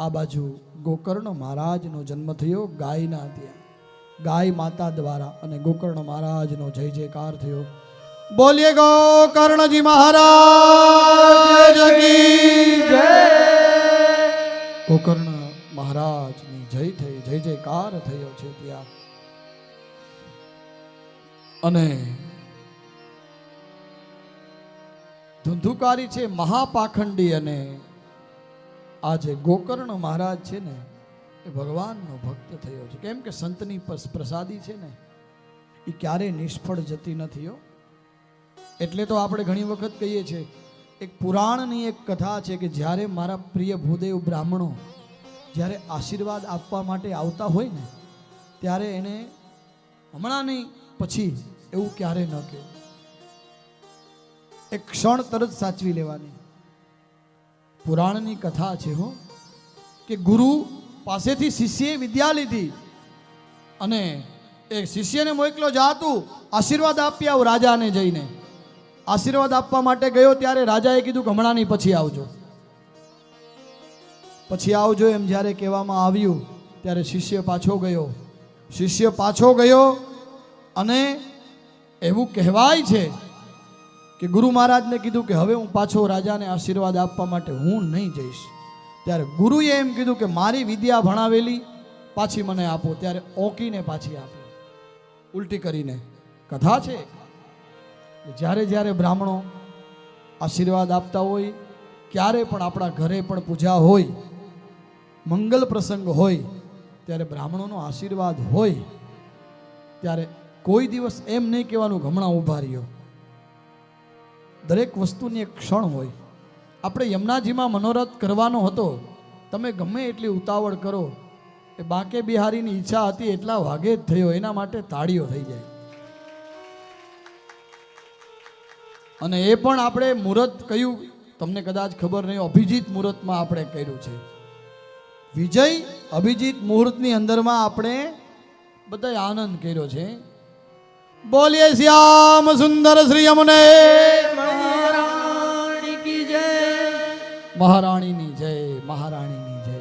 આ બાજુ ગોકર્ણ મહારાજનો જન્મ થયો ગાયના ત્યાં. ગાય માતા દ્વારા અને ગોકર્ણ મહારાજનો જય જયકાર થયો. બોલીએ ગોકર્ણજી મહારાજ ગોકર્ણ મહારાજની જય થઈ, જય જયકાર થયો છે ત્યાં. અને ધુંધુકારી છે મહાપાખંડી અને આ જે ગોકર્ણ મહારાજ છે ને, એ ભગવાનનો ભક્ત થયો છે. કેમ કે સંતની પ્રસાદી છે ને એ ક્યારેય નિષ્ફળ જતી નથી હો. એટલે તો આપણે ઘણી વખત કહીએ છીએ, એક પુરાણની એક કથા છે કે જ્યારે મારા પ્રિય ભૂદેવ બ્રાહ્મણો જ્યારે આશીર્વાદ આપવા માટે આવતા હોય ને, ત્યારે એને હમણાં નહીં, પછી એવું ક્યારે ન કહે. એક ક્ષણ તરત સાચવી લેવાની. પુરાણની કથા છે હો, કે ગુરુ પાસેથી શિષ્યએ વિદ્યા લીધી અને એ શિષ્યને મોકલો જાતું આશીર્વાદ આપી આવ રાજાને જઈને. આશીર્વાદ આપવા માટે ગયો ત્યારે રાજાએ કીધું કે હમણાં નહીં પછી આવજો. પછી આવજો એમ જ્યારે કહેવામાં આવ્યું, ત્યારે શિષ્ય પાછો ગયો. શિષ્ય પાછો ગયો અને એવું કહેવાય છે કે ગુરુ મહારાજને કીધું કે હવે હું પાછો રાજાને આશીર્વાદ આપવા માટે હું નહીં જઈશ. ત્યારે ગુરુએ એમ કીધું કે મારી વિદ્યા ભણાવેલી, પાછી મને આપો. ત્યારે ઓકીને પાછી આપી. ઉલટી કરીને કથા છે જ્યારે જ્યારે બ્રાહ્મણો આશીર્વાદ આપતા હોય, ક્યારે પણ આપણા ઘરે પણ પૂજા હોય, મંગલ પ્રસંગ હોય, ત્યારે બ્રાહ્મણોનો આશીર્વાદ હોય, ત્યારે કોઈ દિવસ એમ નહીં કહેવાનું, હમણાં ઊભા રહ્યો. દરેક વસ્તુની એક ક્ષણ હોય. આપણે યમુનાજીમાં મનોરથ કરવાનો હતો, તમે ગમે એટલી ઉતાવળ કરો, એ બાંકે બિહારીની ઈચ્છા હતી એટલા વાગે જ થયો, એના માટે તાળીઓ થઈ જાય. અને એ પણ આપણે મુહૂર્ત કયું તમને કદાચ ખબર નહીં, અભિજીત મુહૂર્તમાં આપણે કર્યું છે. વિજય અભિજીત મુહૂર્તની અંદરમાં આપણે બધા આનંદ કર્યો છે. બોલીએ શ્યામ સુંદર શ્રી યમુને. મહારાણીની જય મહારાણીની જય.